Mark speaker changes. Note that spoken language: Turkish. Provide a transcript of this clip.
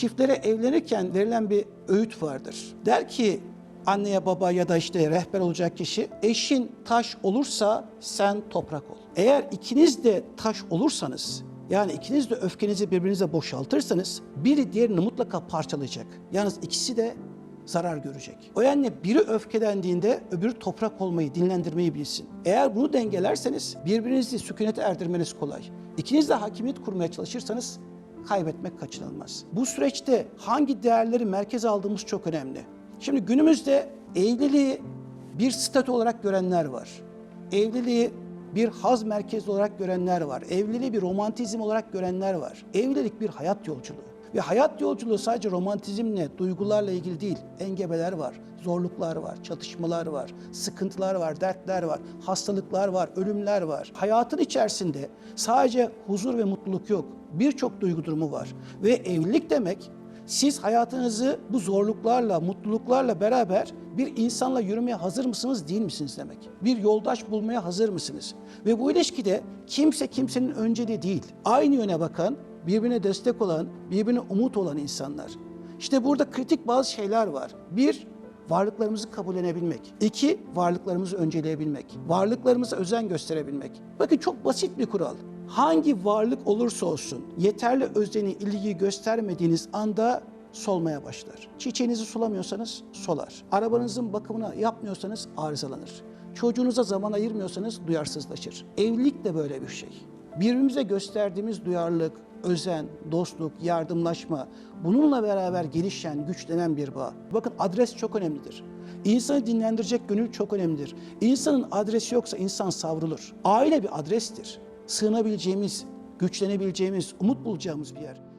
Speaker 1: çiftlere evlenirken verilen bir öğüt vardır. Der ki anneye baba ya da işte rehber olacak kişi eşin taş olursa sen toprak ol. Eğer ikiniz de taş olursanız yani ikiniz de öfkenizi birbirinize boşaltırsanız biri diğerini mutlaka parçalayacak. Yalnız ikisi de zarar görecek. O nedenle biri öfkelendiğinde öbürü toprak olmayı, dinlendirmeyi bilsin. Eğer bunu dengelerseniz birbirinizi sükunete erdirmeniz kolay. İkiniz de hakimiyet kurmaya çalışırsanız kaybetmek kaçınılmaz. Bu süreçte hangi değerleri merkeze aldığımız çok önemli. Şimdi günümüzde evliliği bir statü olarak görenler var. Evliliği bir haz merkezi olarak görenler var. Evliliği bir romantizm olarak görenler var. Evlilik bir hayat yolculuğu. Ve hayat yolculuğu sadece romantizmle, duygularla ilgili değil. Engebeler var, zorluklar var, çatışmalar var, sıkıntılar var, dertler var, hastalıklar var, ölümler var. Hayatın içerisinde sadece huzur ve mutluluk yok. Birçok duygu durumu var. Ve evlilik demek siz hayatınızı bu zorluklarla, mutluluklarla beraber bir insanla yürümeye hazır mısınız, değil misiniz demek. Bir yoldaş bulmaya hazır mısınız? Ve bu ilişkide kimse kimsenin önceliği değil. Aynı yöne bakan, birbirine destek olan, birbirine umut olan insanlar. İşte burada kritik bazı şeyler var. Bir, varlıklarımızı kabullenebilmek. İki, varlıklarımızı önceleyebilmek. Varlıklarımıza özen gösterebilmek. Bakın çok basit bir kural. Hangi varlık olursa olsun yeterli özeni, ilgiyi göstermediğiniz anda solmaya başlar. Çiçeğinizi sulamıyorsanız solar. Arabanızın bakımını yapmıyorsanız arızalanır. Çocuğunuza zaman ayırmıyorsanız duyarsızlaşır. Evlilik de böyle bir şey. Birbirimize gösterdiğimiz duyarlılık, özen, dostluk, yardımlaşma bununla beraber gelişen, güçlenen bir bağ. Bakın adres çok önemlidir. İnsanı dinlendirecek gönül çok önemlidir. İnsanın adresi yoksa insan savrulur. Aile bir adrestir. Sığınabileceğimiz, güçlenebileceğimiz, umut bulacağımız bir yer.